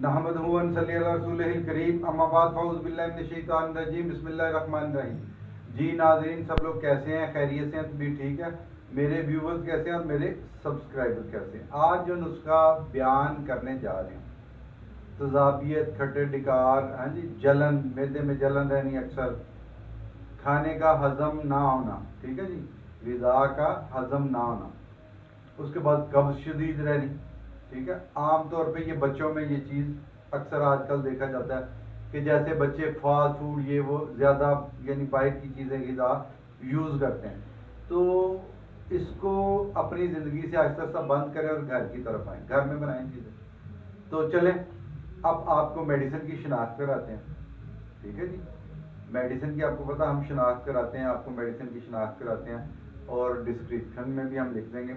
نحمد ہون صلی اللہ رسول کریم اما بعد فاؤز باللہ من الشیطان الرجیم. بسم اللہ الرحمن الرحیم. جی ناظرین، سب لوگ کیسے ہیں؟ خیریت سے ہیں؟ تو بھی ٹھیک ہے میرے ویورز کیسے ہیں اور میرے سبسکرائبر کیسے ہیں؟ آج جو نسخہ بیان کرنے جا رہے ہیں، تضابیت، کھٹے ڈکار ہاں جی جلن، میدے میں جلن رہنی اکثر، کھانے کا ہضم نہ ہونا، ٹھیک ہے جی؟ غذا کا ہضم نہ ہونا، اس کے بعد قبض شدید رہنی ٹھیک ہے؟ عام طور پہ یہ بچوں میں یہ چیز اکثر آج کل دیکھا جاتا ہے کہ جیسے بچے فاسٹ فوڈ یہ وہ زیادہ یعنی باہر کی چیزیں غذا یوز کرتے ہیں۔ تو اس کو اپنی زندگی سے آہستہ آہستہ بند کریں اور گھر کی طرف آئیں، گھر میں بنائیں چیزیں۔ تو چلیں، اب آپ کو میڈیسن کی شناخت کراتے ہیں۔ ٹھیک ہے جی؟ میڈیسن کی آپ کو پتا ہم شناخت کراتے ہیں، آپ کو میڈیسن کی شناخت کراتے ہیں اور ڈسکرپشن میں بھی ہم لکھ دیں گے۔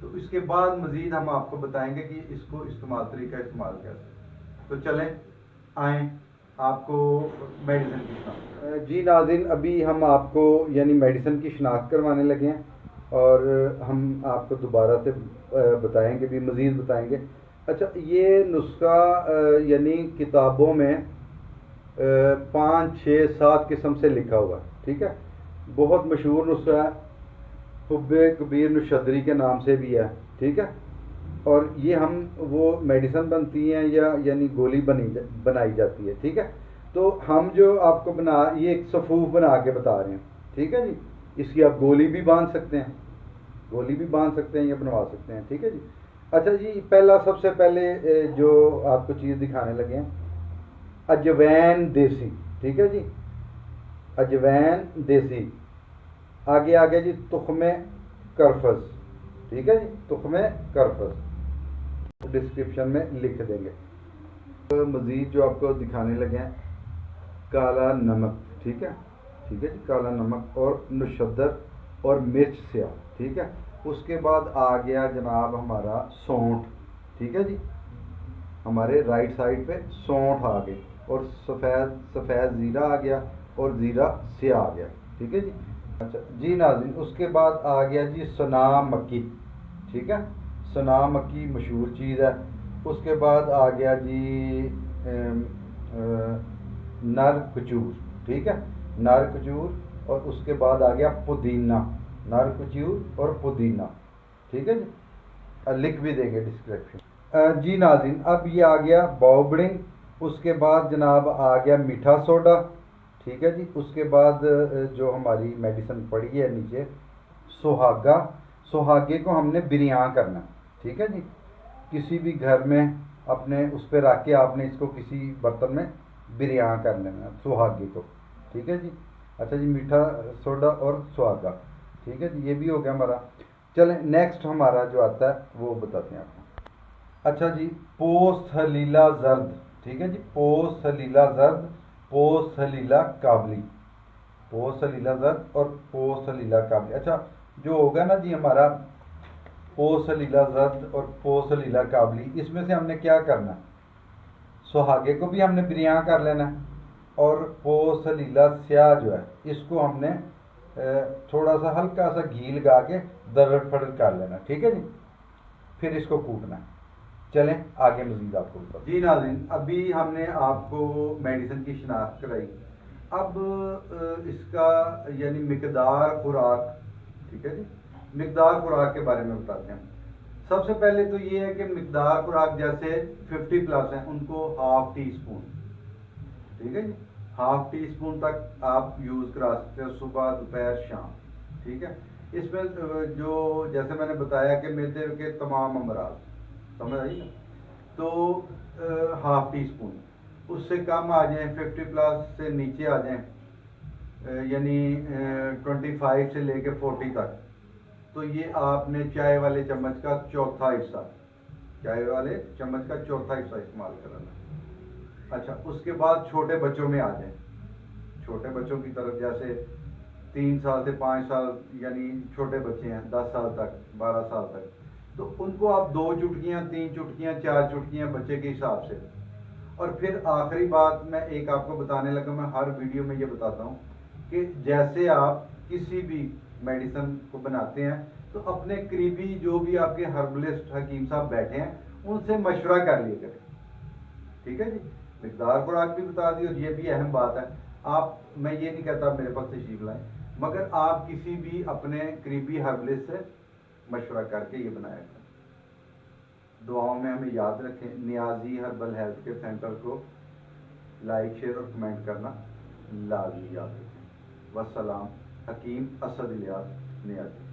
تو اس کے بعد مزید ہم آپ کو بتائیں گے کہ اس کو استعمال، طریقہ استعمال کیسے تو چلیں، آئیں آپ کو میڈیسن کی شناخت۔ جی ناظرین، ابھی ہم آپ کو یعنی میڈیسن کی شناخت کروانے لگے ہیں اور ہم آپ کو دوبارہ سے بتائیں گے، بھی مزید بتائیں گے۔ اچھا یہ نسخہ یعنی کتابوں میں پانچ چھ سات قسم سے لکھا ہوا ٹھیک ہے؟ بہت مشہور نسخہ ہے۔ حب کبیر نشدری کے نام سے بھی ہے، ٹھیک ہے؟ اور یہ ہم وہ میڈیسن بنتی ہیں یا یعنی گولی بنی بنائی جاتی ہے، ٹھیک ہے؟ تو ہم جو آپ کو بنا، یہ ایک صفوف بنا کے بتا رہے ہیں، ٹھیک ہے جی؟ اس کی آپ گولی بھی باندھ سکتے ہیں، گولی بھی باندھ سکتے ہیں یا بنوا سکتے ہیں، ٹھیک ہے جی؟ اچھا جی پہلا سب سے پہلے جو آپ کو چیز دکھانے لگے ہیں، اجوین دیسی، ٹھیک ہے جی؟ اجوین دیسی۔ آگے آگے جی تخم کرفز ٹھیک ہے جی؟ تخم کرفز ڈسکرپشن میں لکھ دیں گے۔ مزید جو آپ کو دکھانے لگے ہیں، کالا نمک۔ ٹھیک ہے؟ ٹھیک ہے جی کالا نمک اور نشدر اور مرچ سیاہ۔ ٹھیک ہے؟ اس کے بعد آ گیا جناب ہمارا سونٹ ٹھیک ہے جی؟ ہمارے رائٹ سائڈ پہ سونٹ آ گئی اور سفید سفید زیرہ آ گیا اور زیرہ سیاہ آ گیا۔ ٹھیک ہے جی؟ اچھا جی ناظرین، اس کے بعد آ گیا جی سنا مکی، ٹھیک ہے؟ سنا مکی مشہور چیز ہے۔ اس کے بعد آ گیا جی نر کچور ٹھیک ہے؟ نر کچور اور اس کے بعد آ گیا پودینہ، نر کچور اور پودینہ، ٹھیک ہے جی؟ لکھ بھی دیں گے ڈسکرپشن جی ناظرین، اب یہ آ گیا باؤبڑنگ اس کے بعد جناب آ گیا میٹھا سوڈا ٹھیک ہے جی۔ اس کے بعد جو ہماری میڈیسن پڑی ہے نیچے سہاگا سہاگے کو ہم نے بریاں کرنا، ٹھیک ہے جی۔ کسی بھی گھر میں اپنے، اس پہ رکھ کے آپ نے اس کو کسی برتن میں بریاں کر لینا سہاگے کو۔ ٹھیک ہے جی۔ اچھا جی میٹھا سوڈا اور سہاگا ٹھیک ہے جی یہ بھی ہو گیا ہمارا۔ چلیں، نیکسٹ ہمارا جو آتا ہے، وہ بتاتے ہیں آپ کو۔ اچھا جی پوست حلیلا زرد۔ ٹھیک ہے جی پوست حلیلا زرد۔ پوست کابلی پوست حلیلا زرد اور پوست حلیلا کابلی۔ اچھا جو ہوگا نا جی ہمارا پوست حلیلا زرد اور پوست حلیلا کابلی، اس میں سے ہم نے کیا کرنا؟ سہاگے کو بھی ہم نے بریاں کر لینا اور پوست حلیلا سیاہ جو ہے، اس کو ہم نے تھوڑا سا ہلکا سا گھی لگا کے درڑ پھڑ کر لینا، ٹھیک ہے جی؟ پھر اس کو کوٹنا۔ ہے چلیں آگے مزید آپ کو جی ناظرین، ابھی ہم نے آپ کو میڈیسن کی شناخت کرائی۔ اب اس کا یعنی مقدار خوراک، ٹھیک ہے جی؟ مقدار خوراک کے بارے میں بتاتے ہیں۔ سب سے پہلے تو یہ ہے کہ مقدار خوراک جیسے ففٹی پلس ہیں، ان کو ہاف ٹی اسپون ٹھیک ہے جی؟ ہاف ٹی اسپون تک آپ یوز کرا سکتے ہیں صبح، دوپہر، شام، ٹھیک ہے؟ اس میں جو جیسے میں نے بتایا کہ میدے کے تمام امراض سمجھ آئی نا تو ہاف ٹی اسپون اس سے کم آ جائیں ففٹی پلس سے نیچے آ جائیں۔ یعنی ٹوینٹی فائیو سے لے کے فورٹی تک۔ تو یہ آپ نے چائے والے چمچ کا چوتھا حصہ، چائے والے چمچ کا چوتھا حصہ استعمال کرنا۔ اچھا اس کے بعد چھوٹے بچوں میں آ جائیں۔ چھوٹے بچوں کی طرف، جیسے تین سال سے پانچ سال یعنی چھوٹے بچے ہیں، دس سال تک، بارہ سال تک۔ تو ان کو آپ دو چٹکیاں، تین چٹکیاں، چار چٹکیاں بچے کے حساب سے۔ اور پھر آخری بات میں ایک آپ کو بتانے لگا، میں ہر ویڈیو میں یہ بتاتا ہوں کہ جیسے آپ کسی بھی میڈیسن کو بناتے ہیں، تو اپنے قریبی جو بھی آپ کے ہربلسٹ حکیم صاحب بیٹھے ہیں، ان سے مشورہ کر لیے کریں۔ ٹھیک ہے جی؟ مقدار خوراک بھی بتا دی اور یہ بھی اہم بات ہے۔ آپ، میں یہ نہیں کہتا میرے پاس تشریف لائیں، مگر آپ کسی بھی اپنے قریبی ہربلس سے مشورہ کر کے یہ بنایا تھا۔ دعاؤں میں ہمیں یاد رکھیں، Niazi herbal health care centre کو لائک، شیئر اور کمنٹ کرنا لازمی یاد رکھیں۔ وسلام، حکیم اسد الیاس، نیازی۔